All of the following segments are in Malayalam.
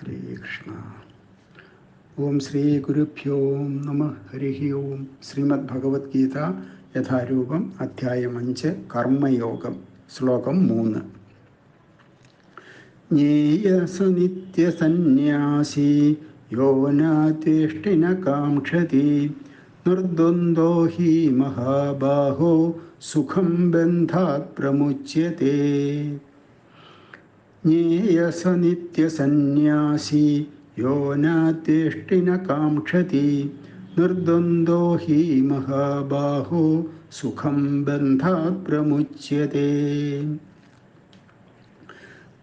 ഹരേ കൃഷ്ണ ഓം ശ്രീ ഗുരുഭ്യോ നമ ഹരി ഓം ശ്രീമദ് ഭഗവത്ഗീത യഥാരൂപം അധ്യായം അഞ്ച് കർമ്മയോഗം ശ്ലോകം മൂന്ന് ജ്ഞേയസ നിത്യസന്യാസി യോനാതിഷ്ഠിന കാക്ഷതി നിർദ്വന്ദ്വോ ഹി മഹാബാഹോ സുഖം ബന്ധാത് പ്രമുച്യത്തെ ജ്ഞേയസ നിത്യസന്യാസി യോനാതിഷ്ഠിന കാക്ഷതി നിർദ്വന്ദ്വോ ഹി മഹാബാഹോ സുഖം ബന്ധാത് പ്രമുച്യത്തെ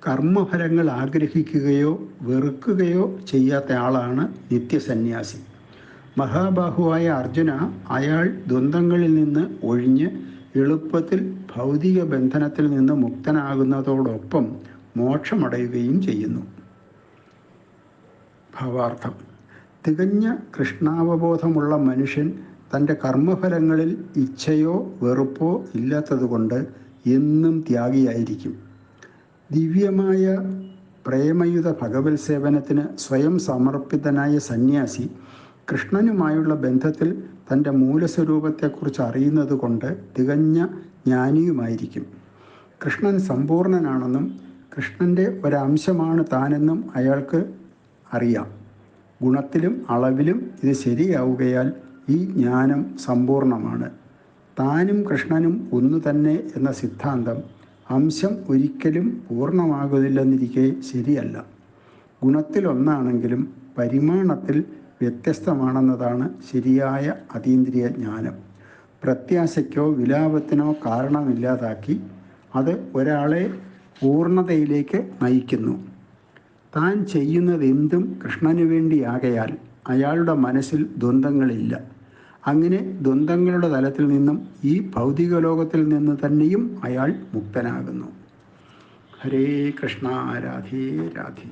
കർമ്മഫലങ്ങൾ ആഗ്രഹിക്കുകയോ വെറുക്കുകയോ ചെയ്യാത്ത ആളാണ് നിത്യസന്യാസി. മഹാബാഹുവായ അർജുന അയാൾ ദ്വന്ദ്ങ്ങളിൽ നിന്ന് ഒഴിഞ്ഞ് എളുപ്പത്തിൽ ഭൗതിക ബന്ധനത്തിൽ നിന്ന് മുക്തനാകുന്നതോടൊപ്പം മോക്ഷമടയുകയും ചെയ്യുന്നു. ഭാവാർത്ഥം. തികഞ്ഞ കൃഷ്ണാവബോധമുള്ള മനുഷ്യൻ തന്റെ കർമ്മഫലങ്ങളിൽ ഇച്ഛയോ വെറുപ്പോ ഇല്ലാത്തതുകൊണ്ട് എന്നും ത്യാഗിയായിരിക്കും. ദിവ്യമായ പ്രേമയുത ഭഗവത് സേവനത്തിന് സ്വയം സമർപ്പിതനായ സന്യാസി കൃഷ്ണനുമായുള്ള ബന്ധത്തിൽ തന്റെ മൂലസ്വരൂപത്തെക്കുറിച്ച് അറിയുന്നത് കൊണ്ട് തികഞ്ഞ ജ്ഞാനിയുമായിരിക്കും. കൃഷ്ണൻ സമ്പൂർണനാണെന്നും കൃഷ്ണന്റെ ഒരംശമാണ് താനെന്നും അയാൾക്ക് അറിയാം. ഗുണത്തിലും അളവിലും ഇത് ശരിയാവുകയാൽ ഈ ജ്ഞാനം സമ്പൂർണമാണ്. താനും കൃഷ്ണനും ഒന്നു തന്നെ എന്ന സിദ്ധാന്തം അംശം ഒരിക്കലും പൂർണമാകുന്നില്ലെന്നിരിക്കെ ശരിയല്ല. ഗുണത്തിലൊന്നാണെങ്കിലും പരിമാണത്തിൽ വ്യത്യസ്തമാണെന്നതാണ് ശരിയായ അതീന്ദ്രിയ ജ്ഞാനം. പ്രത്യാശയ്ക്കോ വിലാപത്തിനോ കാരണമില്ലാതാക്കി അത് ഒരാളെ പൂർണതയിലേക്ക് നയിക്കുന്നു. താൻ ചെയ്യുന്നത് എന്തും കൃഷ്ണനു വേണ്ടിയാകയാൽ അയാളുടെ മനസ്സിൽ ദ്വന്ദ്ങ്ങളില്ല അങ്ങനെ ദ്വന്ദ്ങ്ങളുടെ തലത്തിൽ നിന്നും ഈ ഭൗതിക ലോകത്തിൽ നിന്ന് തന്നെയും അയാൾ മുക്തനാകുന്നു. ഹരേ കൃഷ്ണ രാധേ രാധേ.